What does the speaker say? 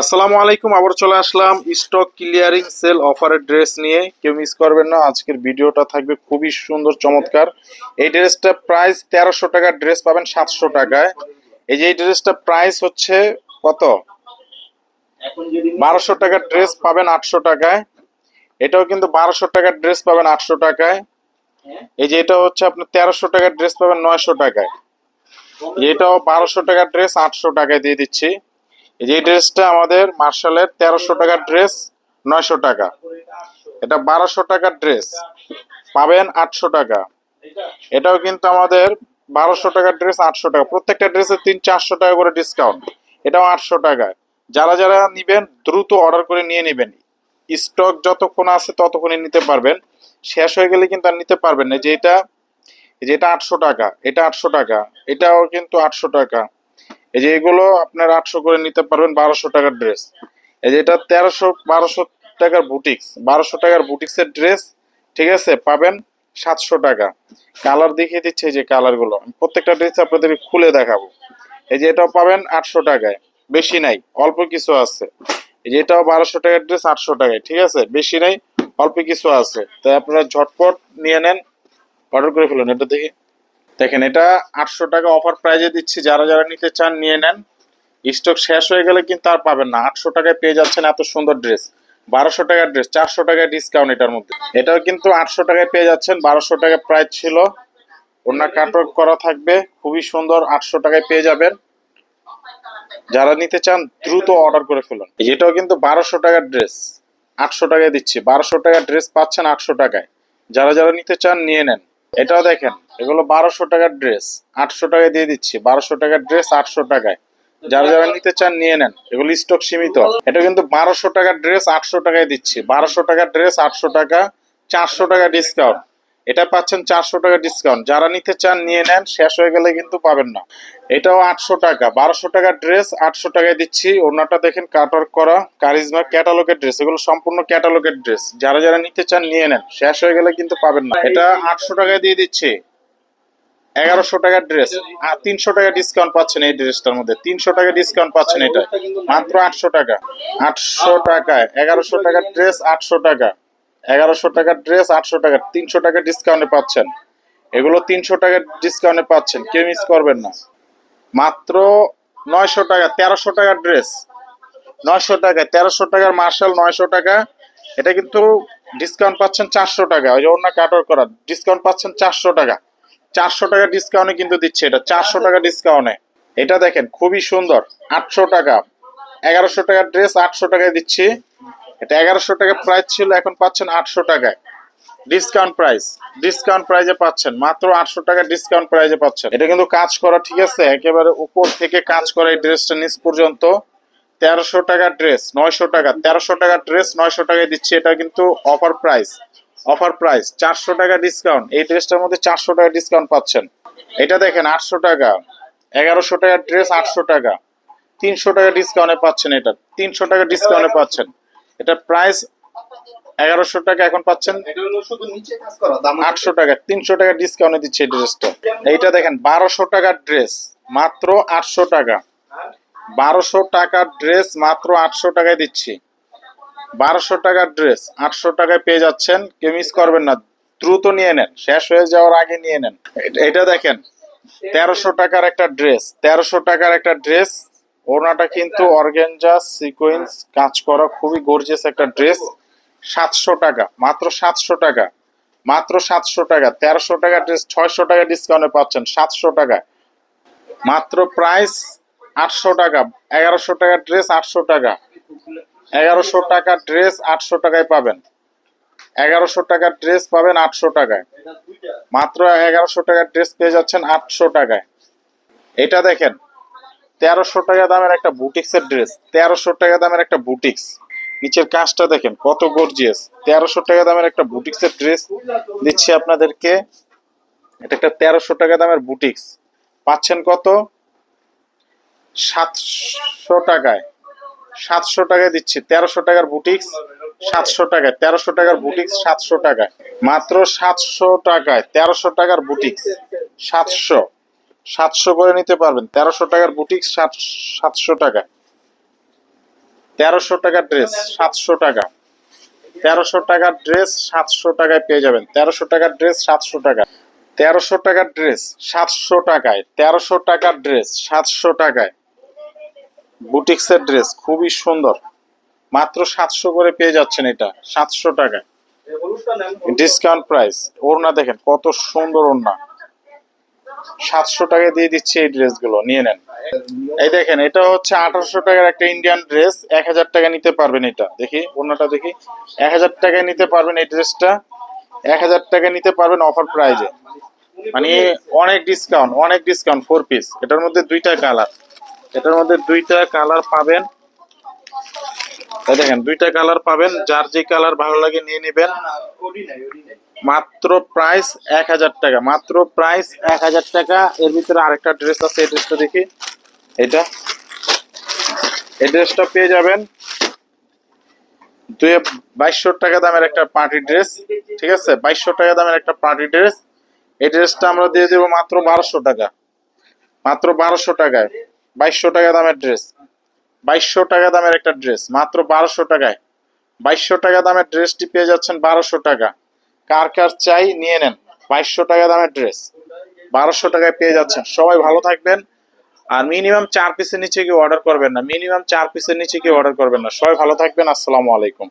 আসসালামু আলাইকুম, আবার চলে আসলাম স্টক ক্লিয়ারিং সেল অফারের ড্রেস নিয়ে। কেউ মিস করবেন না, আজকের ভিডিওটা থাকবে খুবই সুন্দর, চমৎকার। এই ড্রেসটা প্রাইস তেরোশো টাকার ড্রেস পাবেন সাতশো টাকায়। এই যে এই ড্রেসটা প্রাইস হচ্ছে কত? বারোশো টাকার ড্রেস পাবেন আটশো টাকায়। এটাও কিন্তু বারোশো টাকার ড্রেস পাবেন আটশো টাকায়। এই যে এটা হচ্ছে আপনার তেরোশো টাকার ড্রেস পাবেন নয়শো টাকায়। এটাও বারোশো টাকার ড্রেস আটশো টাকায় দিয়ে দিচ্ছি। এই যে ড্রেসটা আমাদের মার্শালের তেরোশো টাকার ড্রেস, নয়শো টাকা। এটা বারোশো টাকার ড্রেস। পাবেন আটশো টাকা। এটাও কিন্তু আমাদের বারোশো টাকার ড্রেস, আটশো টাকা। প্রত্যেকটা ড্রেসের তিন, চারশো টাকা করে ডিসকাউন্ট এটাও আটশো টাকায়। যারা যারা নিবেন, দ্রুত অর্ডার করে নিয়ে নেবেন। স্টক যতক্ষণ আছে ততক্ষণই নিতে পারবেন। শেষ হয়ে গেলে কিন্তু আর নিতে পারবেন না। যে এটা, এই যে এটা আটশো টাকা। এটা আটশো টাকা। এটাও কিন্তু আটশো টাকা। এই যে এগুলো আপনার আটশো করে নিতে পারবেন বারোশো টাকার ড্রেস এই যে এটা তেরোশো, বারোশো টাকার বুটিক্স বারোশো টাকার বুটিক্সের ড্রেস ঠিক আছে? পাবেন সাতশো টাকা। কালার দেখিয়ে দিচ্ছে এই যে কালারগুলো প্রত্যেকটা ড্রেস আপনাদেরকে খুলে দেখাবো। এই যে এটাও পাবেন আটশো টাকায়। বেশি নাই, অল্প কিছু আছে। এই যে এটাও বারোশো টাকার ড্রেস আটশো টাকায়, ঠিক আছে? বেশি নাই, অল্প কিছু আছে। তাই আপনারা ঝটপট নিয়ে নেন অর্ডার করে ফেলুন। এটা দেখে। দেখেন, এটা আটশো টাকা অফার প্রাইজে দিচ্ছি। যারা যারা নিতে চান, নিয়ে নেন। স্টক শেষ হয়ে গেলে কিন্তু আর পাবেন না। আটশো টাকায় পেয়ে যাচ্ছেন এত সুন্দর ড্রেস বারোশো টাকার ড্রেস চারশো টাকায় ডিসকাউন্ট এটার মধ্যে। এটাও কিন্তু আটশো টাকায় পেয়ে যাচ্ছেন। বারোশো টাকা প্রাইস ছিল। অন্য কাটক করা থাকবে। খুবই সুন্দর। আটশো টাকায় পেয়ে যাবেন। যারা নিতে চান, দ্রুত অর্ডার করে ফেলুন। এটাও কিন্তু বারোশো টাকার ড্রেস আটশো টাকায় দিচ্ছি। বারোশো টাকার ড্রেস পাচ্ছেন আটশো টাকায়। যারা যারা নিতে চান, নিয়ে নেন। এটাও দেখেন এগুলো বারোশো টাকার ড্রেস আটশো টাকায় দিয়ে দিচ্ছি, বারোশো টাকার ড্রেস আটশো টাকায়। যারা যারা নিতে চান, নিয়ে নেন। এগুলো স্টক সীমিত। এটা কিন্তু বারোশো টাকার ড্রেস আটশো টাকায় দিচ্ছি। বারোশো টাকার ড্রেস আটশো টাকা, চারশো টাকা ডিসকাউন্ট এটা পাচ্ছেন চারশো টাকা ডিসকাউন্ট যারা নিতে চান, নিয়ে নেন। শেষ হয়ে গেলে কিন্তু পাবেন না। এটাও আটশো টাকা। বারোশো টাকার ড্রেস আটশো টাকায় দিচ্ছি। ওনাটা দেখেন কাটার করা। কারিজমা ক্যাটালগের ড্রেস এগুলো সম্পূর্ণ ক্যাটালগের ড্রেস যারা যারা নিতে চান, নিয়ে নেন। শেষ হয়ে গেলে কিন্তু পাবেন না। এটা আটশো টাকায় দিয়ে দিচ্ছি। এগারোশো টাকার ড্রেস তিনশো টাকা ডিসকাউন্ট পাচ্ছেন এই ড্রেসটার মধ্যে। তিনশো টাকা ডিসকাউন্ট পাচ্ছেন এটা। মাত্র আটশো টাকা। আটশো টাকায় এগারোশো টাকার ড্রেস আটশো টাকা। এগারোশো টাকার ড্রেস আটশো টাকা। তিনশো টাকা ডিসকাউন্টে পাচ্ছেন। এগুলো তিনশো টাকা ডিসকাউন্টে পাচ্ছেন। কেউ মিস করবেন না। মাত্র নয়শো টাকা, তেরোশো টাকার ড্রেস নয়শো টাকা তেরোশো টাকার মার্শাল নয়শো টাকা। এটা কিন্তু ডিসকাউন্ট পাচ্ছেন চারশো টাকা। ওই যে অন্য কাটার করা। ডিসকাউন্ট পাচ্ছেন চারশো টাকা। চারশো টাকা ডিসকাউন্টে কিন্তু দিচ্ছে এটা, চারশো টাকা ডিসকাউন্টে এটা দেখেন, খুবই সুন্দর, আটশো টাকা। এগারোশো টাকার ড্রেস আটশো টাকায় দিচ্ছি। এটা এগারোশো টাকা প্রাইস ছিল, এখন পাচ্ছেন আটশো টাকায়। ডিসকাউন্ট প্রাইস ডিসকাউন্ট প্রাইজে পাচ্ছেন, মাত্র আটশো টাকা ডিসকাউন্ট প্রাইজে পাচ্ছেন। এটা কিন্তু কাজ করা ঠিক আছে, একেবারে উপর থেকে কাজ করা এই ড্রেসটা নিচ পর্যন্ত। তেরোশো টাকা ড্রেস নয়শো টাকা, তেরোশো টাকার ড্রেস নয়শো টাকায় দিচ্ছি, এটা কিন্তু অফার প্রাইস অফার প্রাইস চারশো টাকা ডিসকাউন্ট এই ড্রেসটার মধ্যে চারশো টাকা ডিসকাউন্ট পাচ্ছেন। এটা দেখেন, আটশো টাকা। এগারোশো টাকার ড্রেস, আটশো টাকা। তিনশো টাকা ডিসকাউন্টে পাচ্ছেন এটা। তিনশো টাকা ডিসকাউন্টে পাচ্ছেন। এটা প্রাইস এগারোশো টাকা এখন পাচ্ছেন। আটশো টাকা, তিনশো টাকা ডিসকাউন্টে দিচ্ছে এই ড্রেসটা। এইটা দেখেন, বারোশো টাকার ড্রেস, মাত্র আটশো টাকা। বারোশো টাকার ড্রেস, মাত্র আটশো টাকায় দিচ্ছি। বারোশো টাকার ড্রেস আটশো টাকায় পেয়ে যাচ্ছেন। কেউ মিস করবেন না, দ্রুত নিয়ে নেন, শেষ হয়ে যাওয়ার আগে নিয়ে নেন। এটা- দেখেন, তেরোশো টাকার একটা ড্রেস তেরোশো টাকার একটা ড্রেস ওড়নাটা কিন্তু অর্গেঞ্জা সিকোয়েন্স কাজ করা খুবই গর্জিয়াস একটা ড্রেস সাতশো টাকা, মাত্র সাতশো টাকা, মাত্র সাতশো টাকা, তেরোশো টাকা ড্রেস ছয়শো টাকা ডিসকাউন্টে পাচ্ছেন, সাতশো টাকা। মাত্র প্রাইস আটশো টাকা, এগারোশো টাকার ড্রেস আটশো টাকা। এগারোশো টাকার ড্রেস আটশো টাকায় পাবেন। এগারোশো টাকার ড্রেস পাবেন আটশো টাকায়। মাত্র এগারোশো টাকার ড্রেস পেয়ে যাচ্ছেন আটশো টাকায়। এটা দেখেন, তেরোশো টাকা দামের একটা বুটিক্সের ড্রেস তেরোশো টাকা দামের একটা বুটিক্স। নিচের কাজটা দেখেন, কত গর্জিয়াস তেরোশো টাকা দামের একটা বুটিক্সের ড্রেস দিচ্ছি আপনাদেরকে। এটা একটা তেরোশো টাকা দামের বুটিক্স। পাচ্ছেন কত? সাতশো টাকায়। সাতশো টাকায় দিচ্ছি, তেরোশো টাকার বুটিক্স সাতশো টাকায়, তেরোশো টাকার বুটিক্স সাতশো টাকায়। মাত্র সাতশো টাকায়, তেরোশো টাকার বুটিক্স সাতশো। সাতশো করে নিতে পারবেন, তেরোশো টাকার বুটিক্স সাতশো টাকা তেরোশো টাকার ড্রেস সাতশো টাকা। তেরোশো টাকার ড্রেস সাতশো টাকায় পেয়ে যাবেন। তেরোশো টাকার ড্রেস সাতশো টাকা তেরোশো টাকার ড্রেস সাতশো টাকায়। তেরোশো টাকার ড্রেস সাতশো টাকায়। বুটিক্সের ড্রেস, খুবই সুন্দর। মাত্র সাতশো করে পেয়ে যাচ্ছেন এটা, সাতশো টাকায়। ডিসকাউন্ট প্রাইস ওড়না দেখেন, কত সুন্দর ওড়না। সাতশো টাকায় দিয়ে দিচ্ছে এই ড্রেসগুলো, নিয়ে নেন। এই দেখেন, এটা হচ্ছে আঠারোশো টাকার একটা ইন্ডিয়ান ড্রেস এক হাজার টাকা নিতে পারবেন এটা। দেখি, ওড়নাটা দেখি। এক হাজার টাকায় নিতে পারবেন এই ড্রেসটা, এক হাজার টাকায় নিতে পারবেন অফার প্রাইজে মানে অনেক ডিসকাউন্ট অনেক ডিসকাউন্ট ফোর পিস এটার মধ্যে দুইটা কালার এটার মধ্যে দুইটা কালার পাবেন। দেখেন, দুইটা কালার পাবেন, যার যে কালার ভালো লাগে নিয়ে নেবেন। মাত্র প্রাইস এক হাজার টাকা, মাত্র প্রাইস এক হাজার টাকা। এর ভিতরে আরেকটা ড্রেস আছে, এই ড্রেসটা দেখি। এটা এই ড্রেসটা পেয়ে যাবেন দুই বাইশশো টাকা দামের একটা পার্টি ড্রেস ঠিক আছে? বাইশশো টাকা দামের একটা পার্টি ড্রেস এই ড্রেসটা আমরা দিয়ে দেবো মাত্র বারোশো টাকা। মাত্র বারোশো টাকায়। বাইশশো টাকা দামের ড্রেস বাইশশো টাকা দামের একটা ড্রেস মাত্র বারোশো টাকায়। বাইশশো টাকা দামের ড্রেসটি পেয়ে যাচ্ছেন বারোশো টাকা। কার কার চাই নিয়ে নেন, বাইশশো টাকা দামের ড্রেস বারোশো টাকায় পেয়ে যাচ্ছেন। সবাই ভালো থাকবেন। আর মিনিমাম চার পিসের নিচে কেউ অর্ডার করবেন না। মিনিমাম চার পিসের নিচে কেউ অর্ডার করবেন না। সবাই ভালো থাকবেন। আসসালামু আলাইকুম।